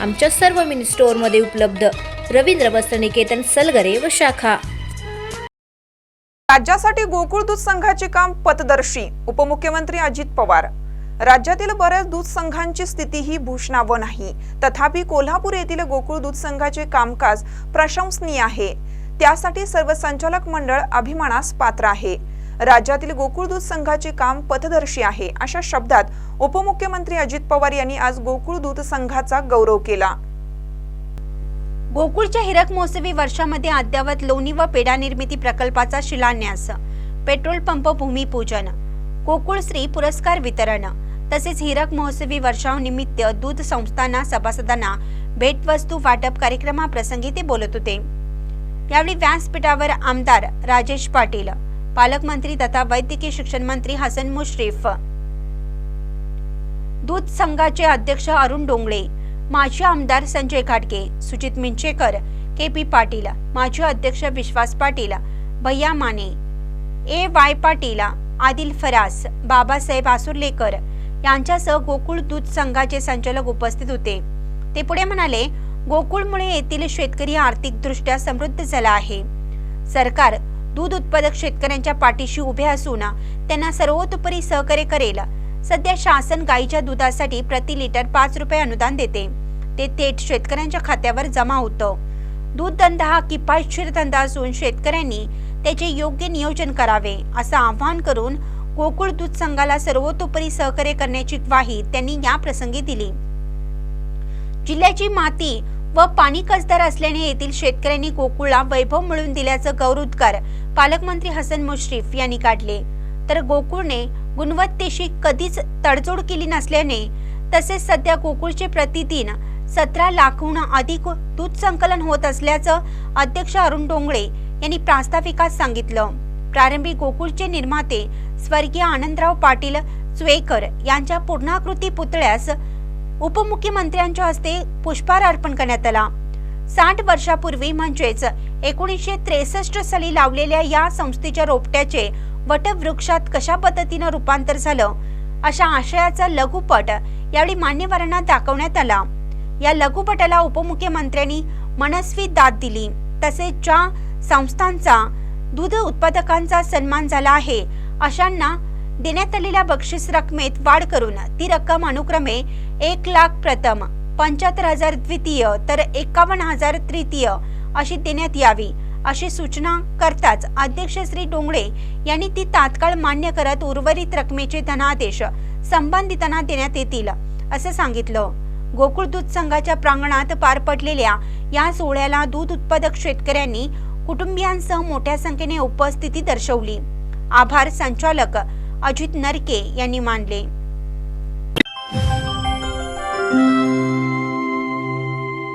आमच्या सर्व मिनी स्टोअरमध्ये उपलब्ध. रवींद्र वस्त्रनिकेतन सलगरे व शाखा. राज्यासाठी गोकुळ दूध संघाचे काम पथदर्शी उपमुख्यमंत्री अजित पवार. राज्यातील बऱ्याच दूध संघांची स्थिती ही भूषणावह नाही. तथापि कोल्हापूर येथील गोकुळ दूध संघाचे कामकाज प्रशंसनीय आहे. त्यासाठी सर्व संचालक मंडळ अभिमानास पात्र आहे. राज्यातील गोकुळ दूध संघाचे काम पथदर्शी आहे. अशा शब्दात उपमुख्यमंत्री अजित पवार यांनी आज गोकुळ दूध संघाचा गौरव केला. गोकुळच्या हिरक महोत्सवी वर्षामध्ये अद्यावत लोणी व पेढा निर्मिती प्रकल्पाचा शिलान्यास पेट्रोल पंप भूमिपूजन गोकुळ श्री पुरस्कार वितरण तसेच हिरक महोत्सवी वर्षानिमित्त दूध संस्थांना सभासदांना भेटवस्तू वाटप कार्यक्रमाप्रसंगी ते बोलत होते. यावेळी व्यासपीठावर आमदार राजेश पाटील पालकमंत्री तथा वैद्यकीय शिक्षण मंत्री हसन मुश्रीफ. दूध संघाचे अध्यक्ष अरुण डोंगळे माजी आमदार संजय घाटगे सुजित मिंचेकर के पी पाटील माजी अध्यक्ष विश्वास पाटील भैया माने ए वाय पाटील आदिल फरास बाबासाहेब आसुर्लेकर यांच्यासह गोकुळ दूध संघाचे संचालक उपस्थित होते. ते पुढे म्हणाले गोकुळमुळे येथील शेतकरी आर्थिकदृष्ट्या समृद्ध झाला आहे. सरकार दूध उत्पादक शेतकऱ्यांच्या पाठीशी उभे असून त्यांना सर्वतोपरी सहकार्य करेल. सध्या शासन गाईच्या दुधासाठी प्रति लिटर पाच रुपये अनुदान देते. ते थेट शेतकऱ्यांच्या खात्यावर जमा होतं. दूध धंदा हा किफायतशीर धंदा असून शेतकऱ्यांनी त्याचे योग्य नियोजन करावे असं आवाहन करून गोकुळ दूध संघाला सर्वतोपरी सहकार्य करण्याची ग्वाही त्यांनी या प्रसंगी दिली. जिल्ह्याची माती व पाणी कसदार असल्याने येथील शेतकऱ्यांनी गोकुळला वैभव मिळवून दिल्याचं गौरवोद्गार पालकमंत्री हसन मुश्रीफ यांनी काढले. तर गोकुळने गुणवत्तेशी कधीच तडजोड केली नसल्याने तसेच सध्या गोकुळचे प्रतिदिन सतरा लाखहून अधिक दूध संकलन होत असल्याचं अध्यक्ष अरुण डोंगळे यांनी प्रास्ताविकात सांगितलं. प्रारंभी गोकुळचे निर्माते स्वर्गीय आनंदराव पाटील चुवेकर यांच्या पूर्णाकृती पुतळ्यास उपमुख्यमंत्र्यांच्या हस्ते पुष्पहार अर्पण करण्यात आला. साठ वर्षापूर्वी म्हणजेच एकोणीसशे त्रेसष्ट साली लावलेल्या या संस्थेच्या रोपट्याचे वटवृक्षात कशा पद्धतीनं रूपांतर झालं? अशा आशयाचा लघुपट यावेळी मान्यवरांना दाखवण्यात आला. या लघुपटाला उपमुख्यमंत्र्यांनी मनस्वी दाद दिली. तसेच ज्या संस्थांचा दूध उत्पादकांचा सन्मान झाला आहे अशांना देण्यात आलेल्या बक्षीस रकमेत वाढ करून ती रक्कम अनुक्रमे एक लाख प्रथम पंच्याहत्तर हजार द्वितीय तर एकावन्न हजार तृतीय अशी देण्यात यावी अशी सूचना करताच अध्यक्ष श्री डोंगळे यांनी ती तात्काळ मान्य करत उर्वरित रकमेचे धनादेश संबंधितांना देण्यात येतील असं सांगितलं. गोकुळ दूध संघाच्या प्रांगणात पार पडलेल्या या सोहळ्याला दूध उत्पादक शेतकऱ्यांनी कुटुंबियांसह मोठ्या संख्येने उपस्थिती दर्शवली. आभार संचालक अजित नरके यांनी मानले.